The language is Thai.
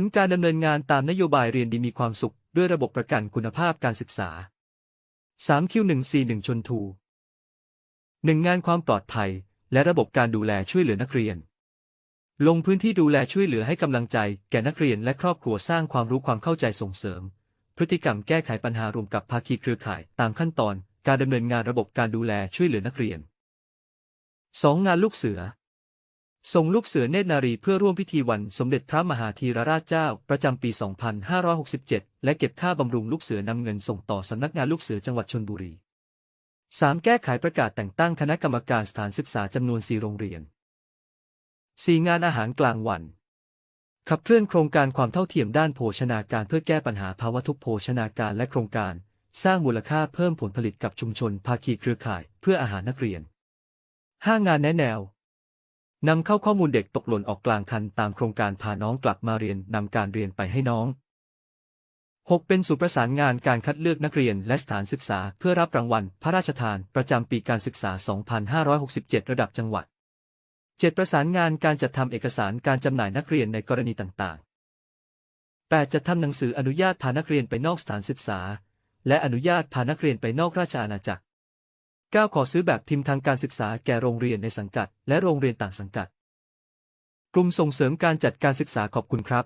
ลการดำเนินงานตามนโยบายเรียนดีมีความสุข ด้วยระบบประกันคุณภาพการศึกษา 3Q141 ชนทู 1. งานความปลอดภัย และระบบการดูแลช่วยเหลือนักเรียน ลงพื้นที่ดูแลช่วยเหลือให้กำลังใจ แก่นักเรียนและครอบครัวสร้างความรู้ความเข้าใจส่งเสริม พฤติกรรมแก้ไขปัญหารวมกับภาคีเครือข่าย ตามขั้นตอน การดำเนินงานระบบการดูแลช่วยเหลือนักเรียน 2. งานลูกเสือ ส่งลูกเสือเนตรนารีเพื่อร่วมพิธีวันสมเด็จพระมหาธีรราชเจ้า ประจำปี 2567 และเก็บค่าบำรุงลูกเสือนำเงินส่งต่อสำนักงานลูกเสือจังหวัดชลบุรี 3. แก้ไขประกาศแต่งตั้งคณะกรรมการสถานศึกษาจำนวน 4 โรงเรียน 4. งานอาหารกลางวัน ขับเคลื่อนโครงการความเท่าเทียมด้านโภชนาการเพื่อแก้ปัญหาภาวะทุกโภชนาการและโครงการ สร้างมูลค่าเพิ่มผลผลิตกับชุมชนภาคีเครือข่าย เพื่ออาหารนักเรียน 5. งานแนะแนว นำเข้าข้อมูลเด็กตกหล่นออกกลางคันตามโครงการพาน้องกลับมาเรียนนำการเรียนไปให้น้อง 6. เป็นศูนย์ประสานงานการคัดเลือกนักเรียนและสถานศึกษาเพื่อรับรางวัล พระราชทาน ประจำปีการศึกษา 2567 ระดับจังหวัด 7. ประสานงานการจัดทำเอกสารการจำหน่ายนักเรียนในกรณีต่างๆ 8. จัดทำหนังสืออนุญาตพานักเรียนไปนอกสถานศึกษา และอนุญาตพานักเรียนไปนอกราชอาณาจักร 9. ขอซื้อแบบพิมพ์ทางการศึกษาแก่โรงเรียนในสังกัด และโรงเรียนต่างสังกัด กลุ่มส่งเสริมการจัดการศึกษาขอบคุณครับ